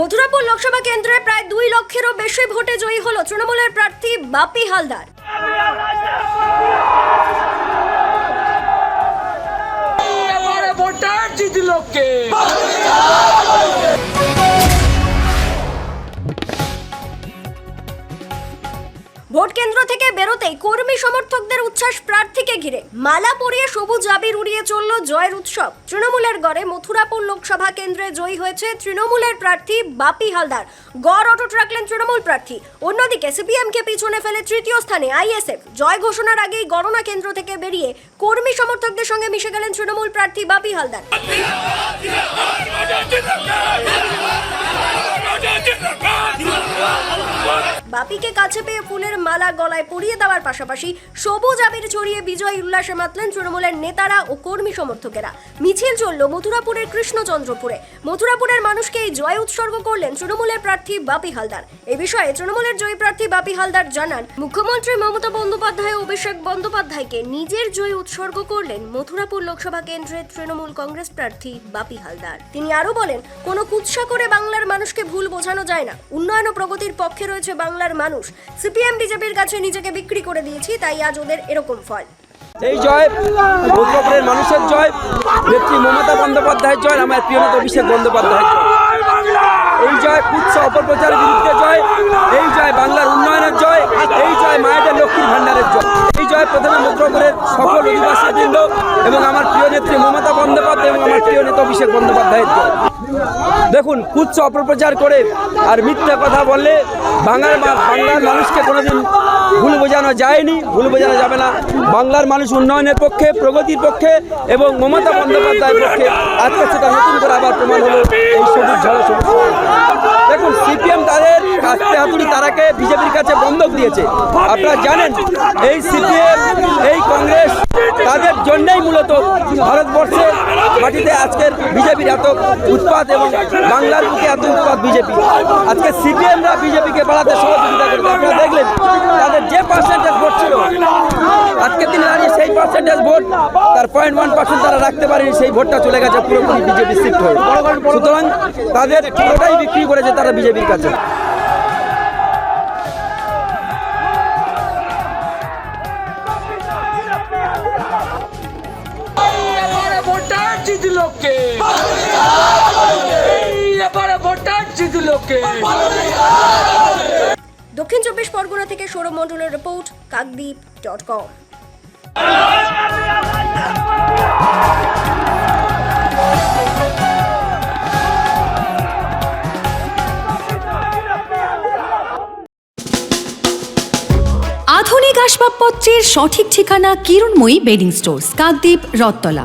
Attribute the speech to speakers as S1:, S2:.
S1: মথুরাপুর লোকসভা কেন্দ্রে প্রায় দুই লক্ষেরও বেশি ভোটে জয়ী হলো তৃণমূলের প্রার্থী বাপি হালদার।
S2: জিতল কে?
S1: সমর্থকদের উচ্ছ্বাস প্রার্থীকে ঘিরে মালা পরিয়ে সবুজ আবির উড়িয়ে চলল জয়ের উৎসব তৃণমূলের গড়ে মথুরাপুর লোকসভা কেন্দ্রে জয়ী হয়েছে তৃণমূলের প্রার্থী বাপি হালদার গড় অটুট রাখলেন তৃণমূল প্রার্থী অন্যদিকে সিপিএমকে পিছনে ফেলে তৃতীয় স্থানে আইএসএফ জয় ঘোষণার আগেই গণনা কেন্দ্র থেকে বেরিয়ে কর্মী সমর্থকদের সঙ্গে মিশে গেলেন তৃণমূল প্রার্থী বাপি হালদার বাপিকে কাছে পেয়ে ফুলের মালা গলায় পরিয়ে দেওয়ার পাশাপাশি সবুজ আবির ছড়িয়ে বিজয় উল্লাসে মাতলেন তৃণমূলের নেতারা ও কর্মী সমর্থকেরা। মিছিল চলল মথুরাপুরের কৃষ্ণচন্দ্রপুরে। মথুরাপুরের মানুষকে এই জয় উৎসর্গ করলেন তৃণমূলের প্রার্থী বাপি হালদার। এ বিষয়ে তৃণমূলের জয়ী প্রার্থী বাপি হালদার জানান, মুখ্যমন্ত্রী মমতা বন্দ্যোপাধ্যায় অভিষেক বন্দ্যোপাধ্যায়কে নিজের জয় উৎসর্গ করলেন মথুরাপুর লোকসভা কেন্দ্রের তৃণমূল কংগ্রেস প্রার্থী বাপি হালদার। তিনি আরও বলেন, কোনো কুৎসা করে বাংলার মানুষকে ভুল বোঝানো যায় না। উন্নয়ন ও প্রগতির পক্ষে রয়েছে বাংলার মানুষ। সিপিএম বিজেপির কাছে নিজেকে বিক্রি করে দিয়েছি, তাই আজ ওদের এরকম ফল।
S3: এই জয় রৌদ্রপুরের মানুষের জয়, নেত্রী মমতা বন্দ্যোপাধ্যায়ের জয় আমার প্রিয় নেতা অভিষেক বন্দ্যোপাধ্যায়ের এই জয় কুৎস অপপ্রচারের বিরুদ্ধে জয়, এই জয় বাংলার উন্নয়নের জয়, এই জয় মায়েদের লক্ষ্মীর ভাণ্ডারের জয়। এই জয় প্রথমে মুদ্রপুরের সকল অধিবাসী বৃন্দ এবং আমার প্রিয় নেত্রী মমতা বন্দ্যোপাধ্যায় এবং আমার প্রিয় নেতা অভিষেক বন্দ্যোপাধ্যায়ের জয়। দেখুন কুচ্ছ অপপ্রচার করে আর মিথ্যা কথা বললে বাংলার বাংলার মানুষকে কোনোদিন ভুল বোঝানো যায়নি, ভুল বোঝানো যাবে না। বাংলার মানুষ উন্নয়নের পক্ষে, প্রগতির পক্ষে এবং মমতা বন্দ্যোপাধ্যায়ের পক্ষে। আজকে সেটা নতুন করে আবার প্রমাণ হলো এই সবুজ ঝড়। দেখুন, সিপিএম তাদের কাস্তে হাতুড়ি তারাকে বিজেপির কাছে বন্ধক দিয়েছে। আপনারা জানেন, এই সিপিএম, এই কংগ্রেস তাদের জন্যই মূলত ভারতবর্ষে মাটিতে আজকের বিজেপির এত উৎপাত এবং বাংলার বুকে এত উৎপাত বিজেপি। আজকে সিপিএমরা বিজেপিকে বাড়াতে সহযোগিতা করেছে আপনারা দেখলেন, তাদের যে পার্সেন্টেজ ভোট ছিল আজকে দিনে দাঁড়িয়ে সেই পার্সেন্টেজ ভোট, তার পয়েন্ট ওয়ান পার্সেন্ট তারা রাখতে পারেনি, সেই ভোটটা চলে গেছে পুরোপুরি বিজেপি শিফট হয়ে। সুতরাং তাদের পুরোটাই বিক্রি করেছে তারা বিজেপির কাছে।
S2: ভোটার জিতল কে এবারে ভোটার জিতল কে
S1: দক্ষিণ চব্বিশ পরগনা থেকে সৌরভ মণ্ডলের রিপোর্ট কাকদ্বীপ ডট কম।
S4: আধুনিক আসবাবপত্রের সঠিক ঠিকানা কিরণময়ী বেডিং স্টোর্স কাকদ্বীপ রত্তলা